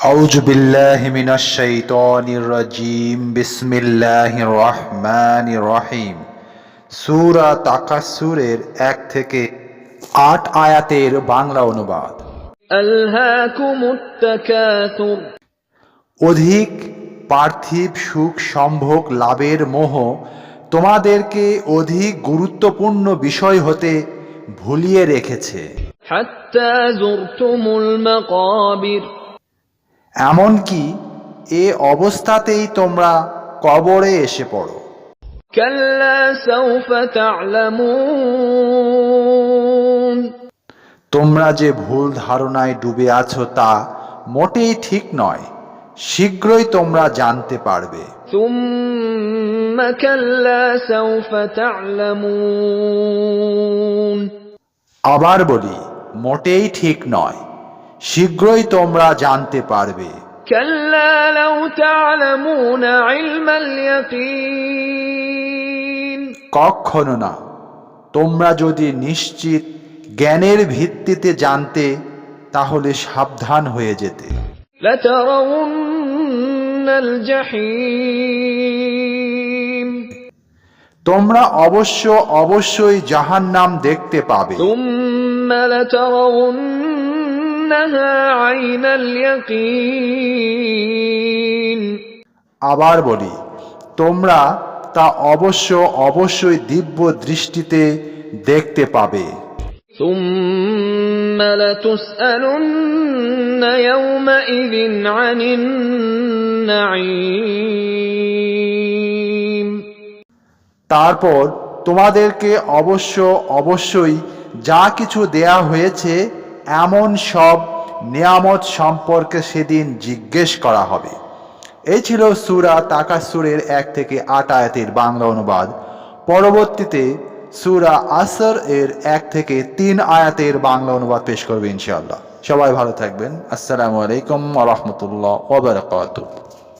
أعوذ بالله من الشيطان الرجيم بسم الله الرحمن الرحيم সূরা তাকাসুরের এক থেকে আট আয়াতের বাংলা অনুবাদ ألهاكم التكاثر অধিক পার্থিব সুখ সম্ভোগ লাভের মোহ তোমাদেরকে অধিক গুরুত্বপূর্ণ বিষয় হতে ভুলিয়ে রেখেছে حتى زرتم المقابر এমনকি এ অবস্থাতেই তোমরা কবরে এসে পড়ো। তোমরা যে ভুল ধারণায় ডুবে আছো তা মোটেই ঠিক নয় শীঘ্রই তোমরা জানতে পারবে। আবার বলি মোটেই ঠিক নয় শীঘ্রই তোমরা জানতে পারবে। কখনো না। তোমরা যদি নিশ্চিত জ্ঞানের ভিত্তিতে জানতে তাহলে সাবধান হয়ে যেতে। তোমরা অবশ্য অবশ্যই জাহান নাম দেখতে পাবে। তোমরা আবার বলি তোমরা তা অবশ্য অবশ্যই দিব্য দৃষ্টিতে দেখতে পাবে। তারপর তোমাদেরকে অবশ্য অবশ্যই যা কিছু দেয়া হয়েছে এমন সব নিয়ামত সম্পর্কে সেদিন জিজ্ঞেস করা হবে। এই ছিল সুরা তাকাসুরের এক থেকে আট আয়াতের বাংলা অনুবাদ। পরবর্তীতে সুরা আসর এর এক থেকে তিন আয়াতের বাংলা অনুবাদ পেশ করবে ইনশাআল্লাহ। সবাই ভালো থাকবেন। আসসালামু আলাইকুম রহমতুল্লাহ